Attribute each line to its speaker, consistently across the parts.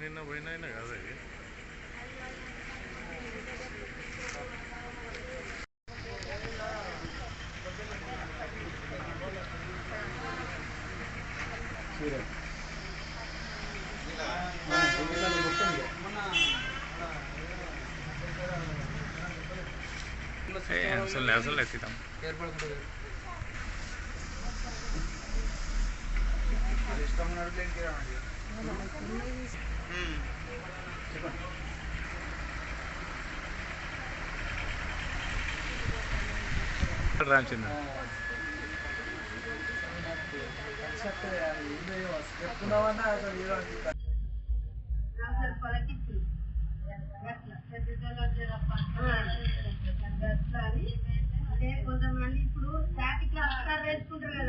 Speaker 1: నిన్న పోయినాయినా కదా ఇవి ఏ, అసలు అసలు ఎత్తుతాం రాంచింది?
Speaker 2: ఇప్పుడు స్టాటిక్లో వేసుకుంటారు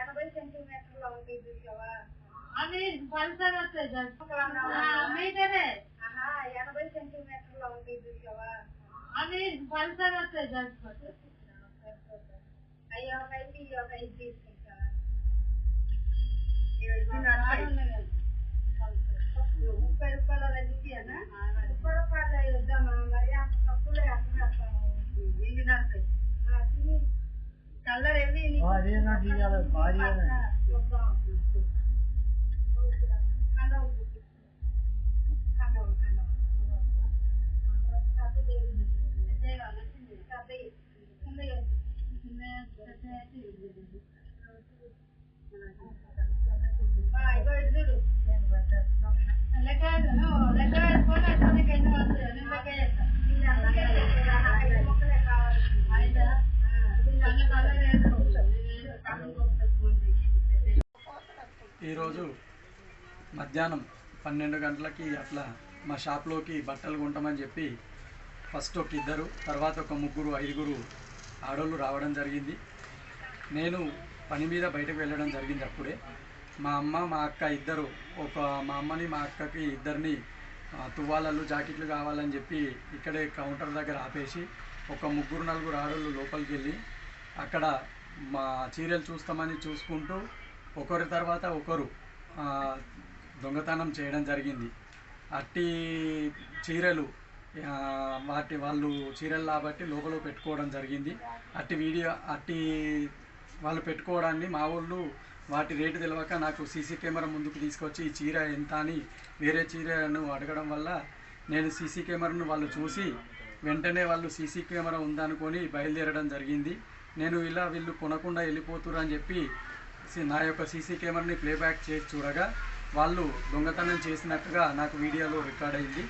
Speaker 2: ఎనభై సెంటీమీటర్లు ఉంటాయి చూసావా? అవి పల్సర్ వస్తాయి మీటరే. ఎనభై సెంటీమీటర్లు ఉంటాయి చూసావా? అవి పల్సర్ వస్తాయి అయ్యో ఐదు ఇయ్యి, ఒక 家的八姐呢？啊，一个六十。
Speaker 3: ఈరోజు మధ్యాహ్నం పన్నెండు గంటలకి అట్లా మా షాప్లోకి బట్టలు కొంటామని చెప్పి ఫస్ట్ ఒక ఇద్దరు తర్వాత ఒక ముగ్గురు ఐదుగురు ఆడోళ్ళు రావడం జరిగింది. నేను పని మీద బయటకు వెళ్ళడం జరిగింది అప్పుడే. మా అమ్మ మా అక్క ఇద్దరు ఒక మా అమ్మని మా అక్కకి ఇద్దరిని తువ్వాలలు జాకెట్లు కావాలని చెప్పి ఇక్కడే కౌంటర్ దగ్గర ఆపేసి ఒక ముగ్గురు నలుగురు ఆడోళ్ళు లోపలికి వెళ్ళి అక్కడ మా చీరలు చూస్తామని చూసుకుంటూ ఒకరి తర్వాత ఒకరు దొంగతనం చేయడం జరిగింది. అట్టి చీరలు వాటి వాళ్ళు చీరలు కాబట్టి లోపల పెట్టుకోవడం జరిగింది. అట్టి వీడియో అట్టి వాళ్ళు పెట్టుకోవడాన్ని మా వాళ్ళు వాటి రేటు తెలియక నాకు సీసీ కెమెరా ముందుకు తీసుకొచ్చి ఈ చీర ఎంత? అని వేరే చీరను అడగడం వల్ల నేను సీసీ కెమెరాను వాళ్ళు చూసి వెంటనే వాళ్ళు సీసీ కెమెరా ఉందనుకొని బయలుదేరడం జరిగింది. నేను ఇలా వీళ్ళు కొనకుండా వెళ్ళిపోతురు అని చెప్పి నా యొక్క సీసీ కెమెరాని ప్లేబ్యాక్ చేసి చూడగా వాళ్ళు దొంగతనం చేసినట్టుగా నాకు వీడియోలో రికార్డ్ అయింది.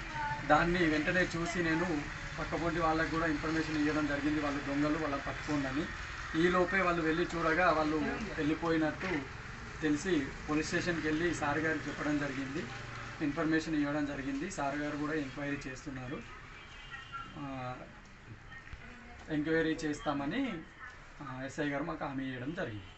Speaker 3: దాన్ని వెంటనే చూసి నేను పక్కపొంటి వాళ్ళకు కూడా ఇన్ఫర్మేషన్ ఇవ్వడం జరిగింది. వాళ్ళు దొంగలు వాళ్ళని పట్టుకోండి ఈ లోపే వాళ్ళు వెళ్ళి చూడగా వాళ్ళు వెళ్ళిపోయినట్టు తెలిసి పోలీస్ స్టేషన్కి వెళ్ళి సార్ గారికి చెప్పడం జరిగింది. ఇన్ఫర్మేషన్ ఇవ్వడం జరిగింది. సార్ గారు కూడా ఎంక్వైరీ చేస్తున్నారు. ఎంక్వైరీ చేస్తామని ఎస్ఐ గారు మాకు హామీ ఇవ్వడం జరిగింది.